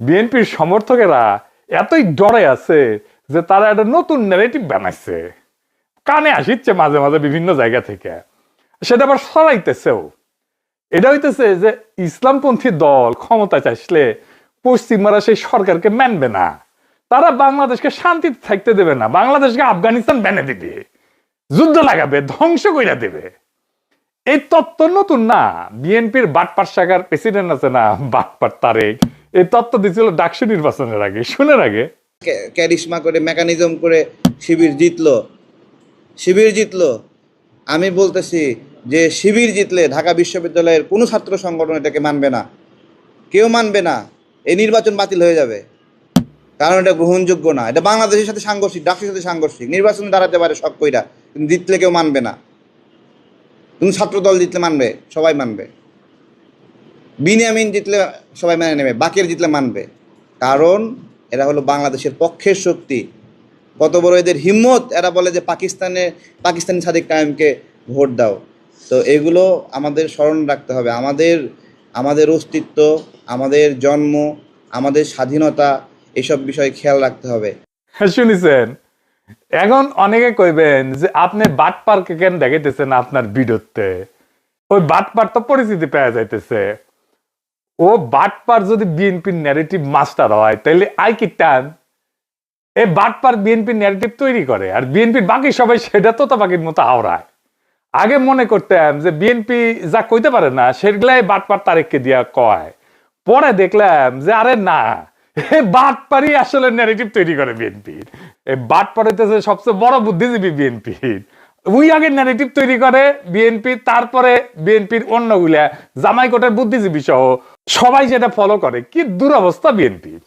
বিএনপির সমর্থকেরা এতই ডরে আছে যে তারা একটা নতুন ন্যারেটিভ বানাইছে। কানে আসিচ্ছে মাঝে মাঝে বিভিন্ন জায়গা থেকে। সেটা আবার সরাইতেছেও। এটা হইতেছে যে ইসলামপন্থী দল ক্ষমতায় আসলে পশ্চিমারা সেই সরকারকে মানবে না। তারা বাংলাদেশকে শান্তিতে থাকতে দেবে না। বাংলাদেশকে আফগানিস্তান ব্যানে দিবে। যুদ্ধ লাগাবে, ধ্বংস কইরা দেবে। এই তত্ত্ব নতুন না। বিএনপির বাটপার শাখার প্রেসিডেন্ট আছে না বাটপার তারেক। এই তত্ত্ব দিছিল ডাকসু নির্বাচনের আগে, শুনের আগে। ক্যারিশমা করে, মেকানিজম করে শিবির জিতলো। শিবির জিতলো। আমি বলতেছি যে শিবির জিতলে ঢাকা বিশ্ববিদ্যালয়ের কোনো ছাত্র সংগঠন এটাকে মানবে না। কেউ মানবে না। এই নির্বাচন বাতিল হয়ে যাবে। কারণ এটা গ্রহণযোগ্য না। এটা বাংলাদেশের সাথে সাংঘর্ষিক ডাকের সাথে সাংঘর্ষিক। নির্বাচন দাঁড়াতে পারে সব কইরা, কিন্তু জিতলে কেউ মানবে না। তুমি ছাত্র দল জিতলে মানবে, সবাই মানবে। বিনিয়ামিন জিতলে সবাই মেনে নেবে বাকির জিতলে মানবে। কারণ এরা হলো বাংলাদেশের পক্ষের শক্তি। কত বড় এদের হিম্মত এরা বলে যে পাকিস্তানে পাকিস্তানি সাদিক কায়েমকে ভোট দাও। তো এগুলো আমাদের স্মরণ রাখতে হবে। আমাদের আমাদের অস্তিত্ব আমাদের জন্ম আমাদের স্বাধীনতা এসব বিষয়ে খেয়াল রাখতে হবে। হ্যাঁ, শুনিছেন। এখন অনেকে কইবেন যে আপনি বাটপারকে কেন দেখাইতেছেন আপনার ভিডিওতে ওই বাটপার তো পরিচিতি পাওয়া যাইতেছে। ও বাটপার যদি বিএনপির ন্যারেটিভ মাস্টার হয় তাহলে আই কি টান? এই বাটপার বিএনপির ন্যারেটিভ তৈরি করে, আর বিএনপির বাকি সবাই সেটা তো পাখির মতো আওড়ায় আগে মনে করতাম যে বিএনপি যা কইতে পারে না, সেগুলাই বাটপার তারেককে দিয়া কয়। পরে দেখলাম যে আরে না, এ বাটপারই আসলে ন্যারেটিভ তৈরি করে বিএনপির এই বাটপার হইতেছে সবচেয়ে বড় বুদ্ধিজীবী বিএনপির উই আগে ন্যারেটিভ তৈরি করে বিএনপি তারপরে বিএনপির অন্যগুলা জামাই কোটের বুদ্ধিজীবী সহ সবাই যেটা ফলো করে কি দুরবস্থা বিএনপির